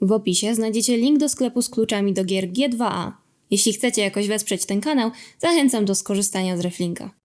W opisie znajdziecie link do sklepu z kluczami do gier G2A. Jeśli chcecie jakoś wesprzeć ten kanał, zachęcam do skorzystania z reflinka.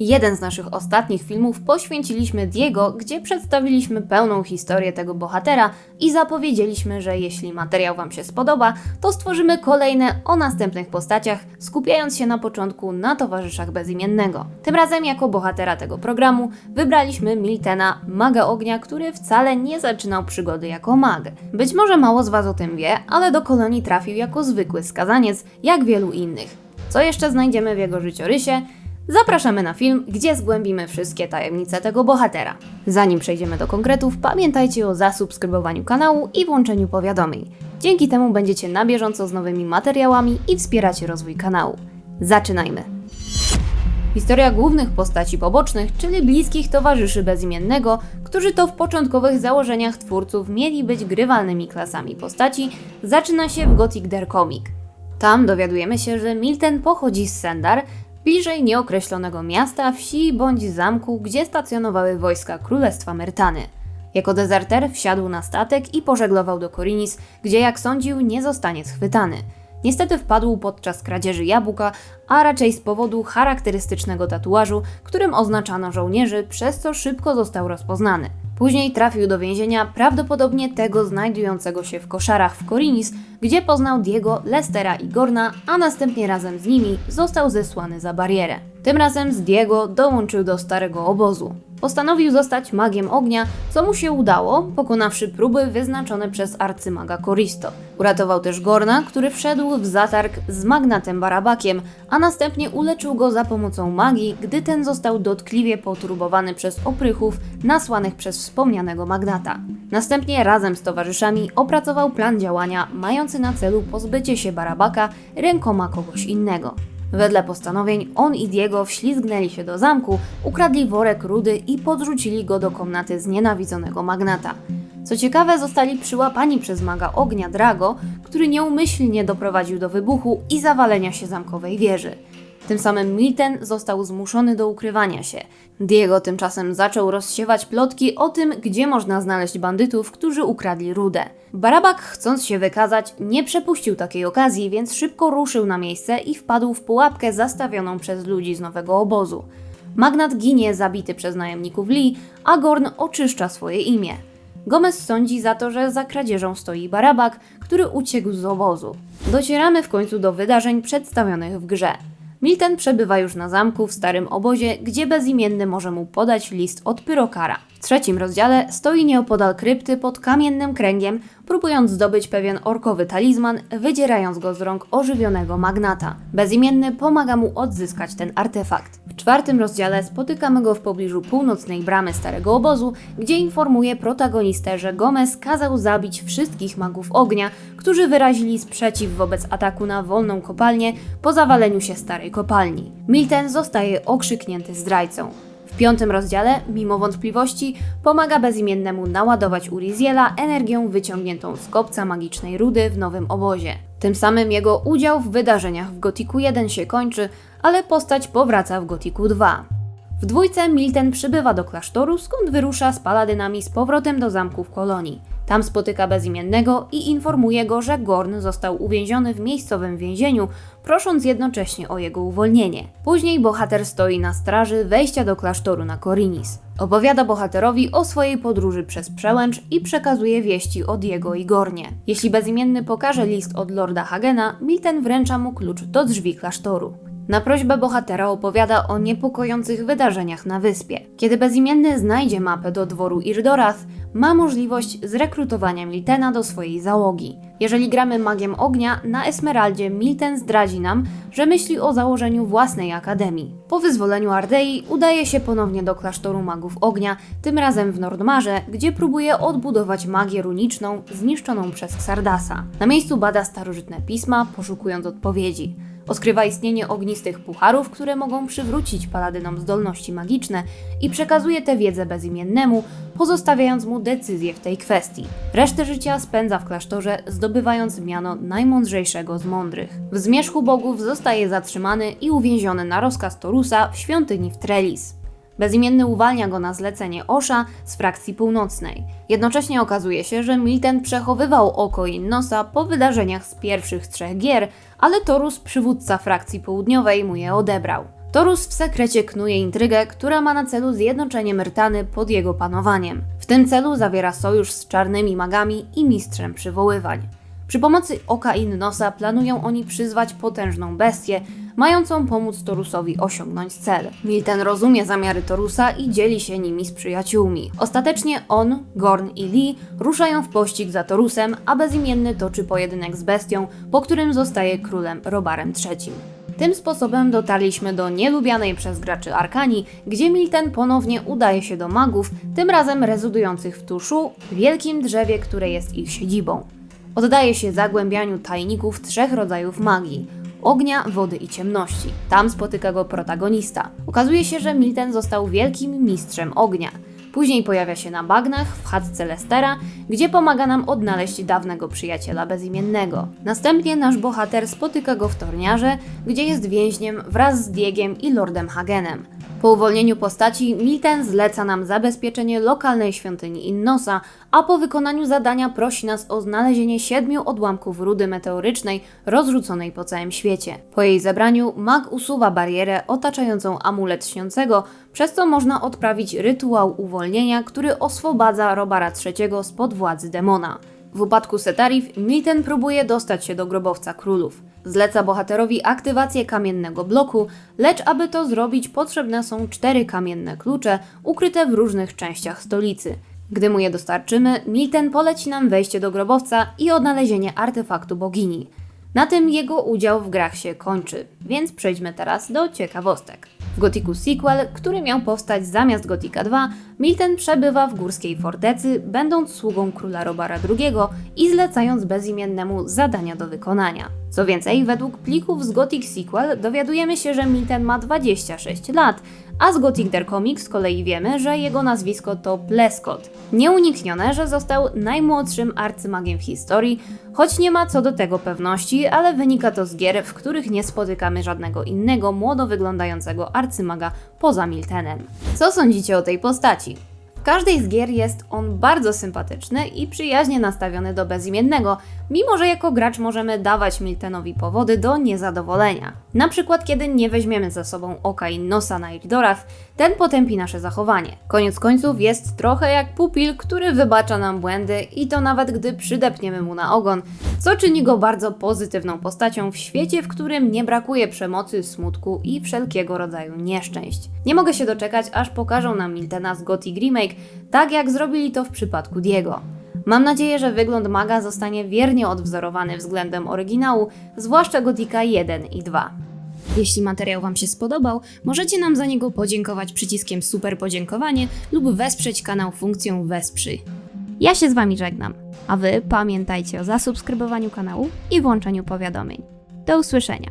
Jeden z naszych ostatnich filmów poświęciliśmy Diego, gdzie przedstawiliśmy pełną historię tego bohatera i zapowiedzieliśmy, że jeśli materiał Wam się spodoba, to stworzymy kolejne o następnych postaciach, skupiając się na początku na towarzyszach bezimiennego. Tym razem jako bohatera tego programu wybraliśmy Miltena, maga ognia, który wcale nie zaczynał przygody jako mag. Być może mało z Was o tym wie, ale do kolonii trafił jako zwykły skazaniec, jak wielu innych. Co jeszcze znajdziemy w jego życiorysie? Zapraszamy na film, gdzie zgłębimy wszystkie tajemnice tego bohatera. Zanim przejdziemy do konkretów, pamiętajcie o zasubskrybowaniu kanału i włączeniu powiadomień. Dzięki temu będziecie na bieżąco z nowymi materiałami i wspieracie rozwój kanału. Zaczynajmy! Historia głównych postaci pobocznych, czyli bliskich towarzyszy bezimiennego, którzy to w początkowych założeniach twórców mieli być grywalnymi klasami postaci, zaczyna się w Gothic Der Comic. Tam dowiadujemy się, że Milten pochodzi z Sendar, bliżej nieokreślonego miasta, wsi bądź zamku, gdzie stacjonowały wojska Królestwa Myrtany. Jako dezerter wsiadł na statek i pożeglował do Korinis, gdzie jak sądził nie zostanie schwytany. Niestety wpadł podczas kradzieży jabłka, a raczej z powodu charakterystycznego tatuażu, którym oznaczano żołnierzy, przez co szybko został rozpoznany. Później trafił do więzienia, prawdopodobnie tego znajdującego się w koszarach w Korinis, gdzie poznał Diego, Lestera i Gorna, a następnie razem z nimi został zesłany za barierę. Tym razem z Diego dołączył do starego obozu. Postanowił zostać magiem ognia, co mu się udało, pokonawszy próby wyznaczone przez arcymaga Koristo. Uratował też Gorna, który wszedł w zatarg z magnatem Barabakiem, a następnie uleczył go za pomocą magii, gdy ten został dotkliwie poturbowany przez oprychów nasłanych przez wspomnianego magnata. Następnie razem z towarzyszami opracował plan działania mający na celu pozbycie się Barabaka rękoma kogoś innego. Wedle postanowień on i Diego wślizgnęli się do zamku, ukradli worek rudy i podrzucili go do komnaty znienawidzonego magnata. Co ciekawe, zostali przyłapani przez maga ognia Drago, który nieumyślnie doprowadził do wybuchu i zawalenia się zamkowej wieży. Tym samym Milten został zmuszony do ukrywania się. Diego tymczasem zaczął rozsiewać plotki o tym, gdzie można znaleźć bandytów, którzy ukradli rudę. Barabak, chcąc się wykazać, nie przepuścił takiej okazji, więc szybko ruszył na miejsce i wpadł w pułapkę zastawioną przez ludzi z nowego obozu. Magnat ginie zabity przez najemników Lee, a Gorn oczyszcza swoje imię. Gomez sądzi za to, że za kradzieżą stoi Barabak, który uciekł z obozu. Docieramy w końcu do wydarzeń przedstawionych w grze. Milten przebywa już na zamku w starym obozie, gdzie bezimienny może mu podać list od Pyrokara. W trzecim rozdziale stoi nieopodal krypty pod kamiennym kręgiem, próbując zdobyć pewien orkowy talizman, wydzierając go z rąk ożywionego magnata. Bezimienny pomaga mu odzyskać ten artefakt. Czwartym rozdziale spotykamy go w pobliżu północnej bramy starego obozu, gdzie informuje protagonistę, że Gomez kazał zabić wszystkich magów ognia, którzy wyrazili sprzeciw wobec ataku na wolną kopalnię po zawaleniu się starej kopalni. Milten zostaje okrzyknięty zdrajcą. W piątym rozdziale, mimo wątpliwości, pomaga bezimiennemu naładować Uriziela energią wyciągniętą z kopca magicznej rudy w nowym obozie. Tym samym jego udział w wydarzeniach w Gotiku 1 się kończy, ale postać powraca w Gotiku 2. W dwójce Milten przybywa do klasztoru, skąd wyrusza z paladynami z powrotem do zamku w kolonii. Tam spotyka bezimiennego i informuje go, że Gorn został uwięziony w miejscowym więzieniu, prosząc jednocześnie o jego uwolnienie. Później bohater stoi na straży wejścia do klasztoru na Korinis. Opowiada bohaterowi o swojej podróży przez przełęcz i przekazuje wieści od jego i Gornie. Jeśli bezimienny pokaże list od Lorda Hagena, Milten wręcza mu klucz do drzwi klasztoru. Na prośbę bohatera opowiada o niepokojących wydarzeniach na wyspie. Kiedy bezimienny znajdzie mapę do dworu Irdorath, ma możliwość zrekrutowania Miltena do swojej załogi. Jeżeli gramy magiem ognia, na Esmeraldzie Milten zdradzi nam, że myśli o założeniu własnej akademii. Po wyzwoleniu Ardei udaje się ponownie do klasztoru magów ognia, tym razem w Nordmarze, gdzie próbuje odbudować magię runiczną zniszczoną przez Xardasa. Na miejscu bada starożytne pisma, poszukując odpowiedzi. Odkrywa istnienie ognistych pucharów, które mogą przywrócić paladynom zdolności magiczne i przekazuje tę wiedzę bezimiennemu, pozostawiając mu decyzję w tej kwestii. Resztę życia spędza w klasztorze, zdobywając miano najmądrzejszego z mądrych. W zmierzchu bogów zostaje zatrzymany i uwięziony na rozkaz Torusa w świątyni w Trellis. Bezimienny uwalnia go na zlecenie Osha z frakcji północnej. Jednocześnie okazuje się, że Milten przechowywał oko i nosa po wydarzeniach z pierwszych trzech gier, ale Torus, przywódca frakcji południowej, mu je odebrał. Torus w sekrecie knuje intrygę, która ma na celu zjednoczenie Myrtany pod jego panowaniem. Tym celu zawiera sojusz z czarnymi magami i mistrzem przywoływań. Przy pomocy oka Innosa planują oni przyzwać potężną bestię, mającą pomóc Torusowi osiągnąć cel. Milten rozumie zamiary Torusa i dzieli się nimi z przyjaciółmi. Ostatecznie on, Gorn i Lee ruszają w pościg za Torusem, a bezimienny toczy pojedynek z bestią, po którym zostaje królem Robarem III. Tym sposobem dotarliśmy do nielubianej przez graczy Arkanii, gdzie Milten ponownie udaje się do magów, tym razem rezydujących w Tuszu, wielkim drzewie, które jest ich siedzibą. Oddaje się zagłębianiu tajników trzech rodzajów magii ognia, wody i ciemności. Tam spotyka go protagonista. Okazuje się, że Milten został wielkim mistrzem ognia. Później pojawia się na bagnach w chatce Lestera, gdzie pomaga nam odnaleźć dawnego przyjaciela bezimiennego. Następnie nasz bohater spotyka go w torniarze, gdzie jest więźniem wraz z Diegiem i Lordem Hagenem. Po uwolnieniu postaci, Milten zleca nam zabezpieczenie lokalnej świątyni Innosa, a po wykonaniu zadania prosi nas o znalezienie siedmiu odłamków rudy meteorycznej rozrzuconej po całym świecie. Po jej zebraniu mag usuwa barierę otaczającą amulet śniącego, przez co można odprawić rytuał uwolnienia, który oswobadza Robara III spod władzy demona. W upadku Setarif, Milten próbuje dostać się do grobowca królów. Zleca bohaterowi aktywację kamiennego bloku, lecz aby to zrobić potrzebne są cztery kamienne klucze ukryte w różnych częściach stolicy. Gdy mu je dostarczymy, Milten poleci nam wejście do grobowca i odnalezienie artefaktu bogini. Na tym jego udział w grach się kończy, więc przejdźmy teraz do ciekawostek. W Gothicu Sequel, który miał powstać zamiast Gothica 2, Milten przebywa w górskiej fortecy, będąc sługą króla Robara II i zlecając bezimiennemu zadania do wykonania. Co więcej, według plików z Gothic Sequel dowiadujemy się, że Milten ma 26 lat, a z Gothic Der Comics z kolei wiemy, że jego nazwisko to Pleskot. Nieuniknione, że został najmłodszym arcymagiem w historii, choć nie ma co do tego pewności, ale wynika to z gier, w których nie spotykamy żadnego innego młodo wyglądającego arcymaga poza Miltenem. Co sądzicie o tej postaci? W każdej z gier jest on bardzo sympatyczny i przyjaźnie nastawiony do bezimiennego, mimo że jako gracz możemy dawać Miltenowi powody do niezadowolenia. Na przykład kiedy nie weźmiemy ze sobą oka i nosa na Iridorath, ten potępi nasze zachowanie. Koniec końców jest trochę jak pupil, który wybacza nam błędy i to nawet gdy przydepniemy mu na ogon, co czyni go bardzo pozytywną postacią w świecie, w którym nie brakuje przemocy, smutku i wszelkiego rodzaju nieszczęść. Nie mogę się doczekać, aż pokażą nam Miltena z Gothic Remake, tak jak zrobili to w przypadku Diego. Mam nadzieję, że wygląd maga zostanie wiernie odwzorowany względem oryginału, zwłaszcza Gothica 1 i 2. Jeśli materiał Wam się spodobał, możecie nam za niego podziękować przyciskiem super podziękowanie lub wesprzeć kanał funkcją wesprzyj. Ja się z Wami żegnam, a Wy pamiętajcie o zasubskrybowaniu kanału i włączeniu powiadomień. Do usłyszenia.